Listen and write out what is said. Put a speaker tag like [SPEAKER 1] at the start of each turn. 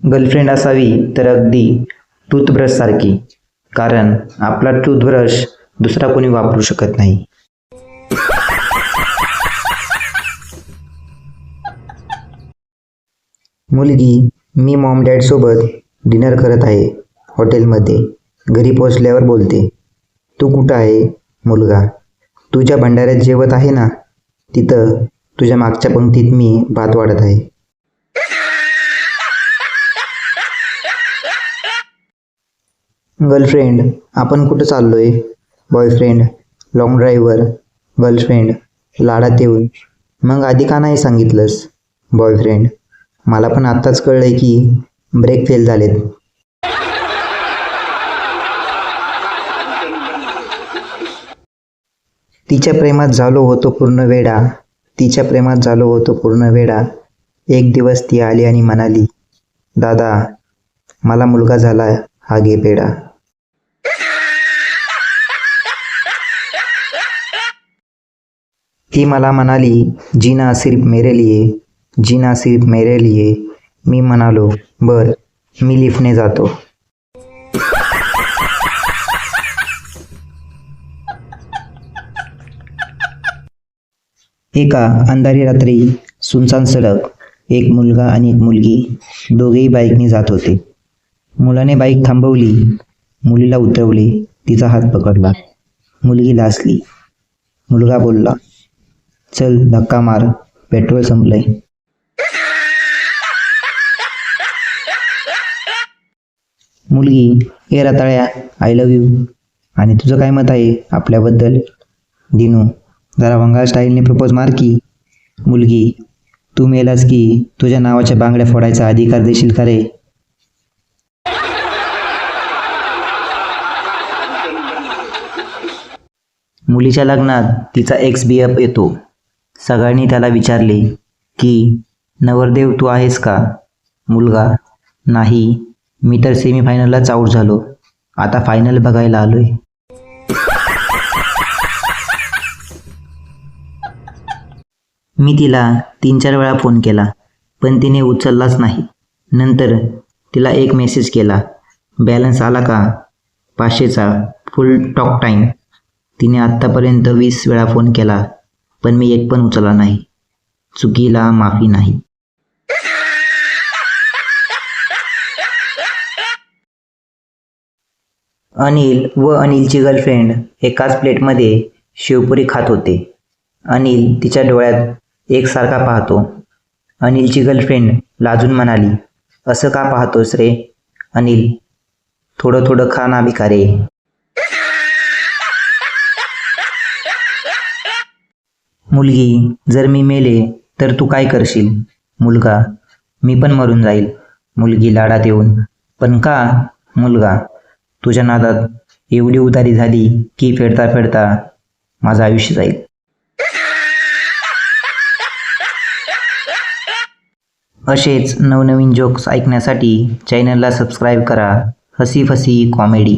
[SPEAKER 1] Girlfriend असावी तर अगदी टूथब्रशसारखी कारण आपला टूथब्रश दुसरा कोणी वापरू शकत नाही. मुलगी मी मॉम डॅड सोबत डिनर करत आहे हॉटेलमध्ये घरी पोचल्यावर बोलते तू कुठं आहे मुलगा? तुझ्या भंडाऱ्यात जेवत आहे ना? तिथं तुझ्या मागच्या पंक्तीत मी भात वाढत आहे. गर्लफ्रेंड आपण कुठं चाललोय? बॉयफ्रेंड लॉंग ड्राईव्हवर गर्लफ्रेंड लाडात येऊन मग आधी का नाही सांगितलंस? बॉयफ्रेंड मला पण आत्ताच कळलंय की ब्रेक फेल झालेत. तिच्या प्रेमात झालो होतो पूर्ण वेडा. तिच्या प्रेमात झालो होतो पूर्ण वेडा. एक दिवस ती आली आणि म्हणाली दादा मला मुलगा झाला हा घे पेडा ती मला म्हणाली जीना सिर्फ मेरे लिए जीना सिर्फ मेरे लिए. मी म्हणालो बर मी लिफ्टने जातो. एका अंधारी रात्री सुनसान सडक एक मुलगा आणि एक मुलगी दोघेही बाईकने जात होते. मुलाने बाईक थांबवली मुलीला उतरवले तिचा हात पकडला. मुलगी लासली मुलगा बोलला चल धक्का मार. पेट्रोल संपलंय. मुलगी ए रताळ्या आय लव्ह यू आणि तुझं काय मत आहे आपल्याबद्दल? दिनू जरा वंगाळ स्टाईलने प्रपोज मार की. मुलगी तू मेलास की तुझ्या नावाच्या बांगड्या फोडायचा अधिकार देशील का रे? मुलीच्या लग्नात तिचा एक्स बी अप येतो. सगळ्यांनी त्याला विचारले की नवरदेव तू आहेस का? मुलगा? नाही. मी तर सेमीफायनललाच आऊट झालो. आता फायनल बघायला आलोय. मी तिला तीन चार वेळा फोन केला पण तिने उचललाच नाही. नंतर तिला एक मेसेज केला बॅलन्स आला का? पाचशेचा फुल टॉक टाईम तिने आत्तापर्यंत वीस वेळा फोन केला. पण मी एक पण उचलला नाही. चुकीला माफी नाही. अनिल व अनिलची गर्लफ्रेंड एकाच प्लेटमध्ये शेवपुरी खात होते. अनिल तिच्या डोळ्यात एकसारखा पाहतो. अनिलची गर्लफ्रेंड लाजून म्हणाली असं का पाहतोस रे? अनिल थोडं थोडं खा ना भिकारे. मुलगी जर मी मेले तर तू काय करशील? मुलगा मी पण मरून जाईल. मुलगी लाडात येऊन. पण का? मुलगा तुझ्या नादात एवढी उतारी झाली की फेडता फेडता माझं आयुष्य जाईल. असेच नवनवीन जोक्स ऐकण्यासाठी चॅनलला सबस्क्राईब करा. हसी फसी कॉमेडी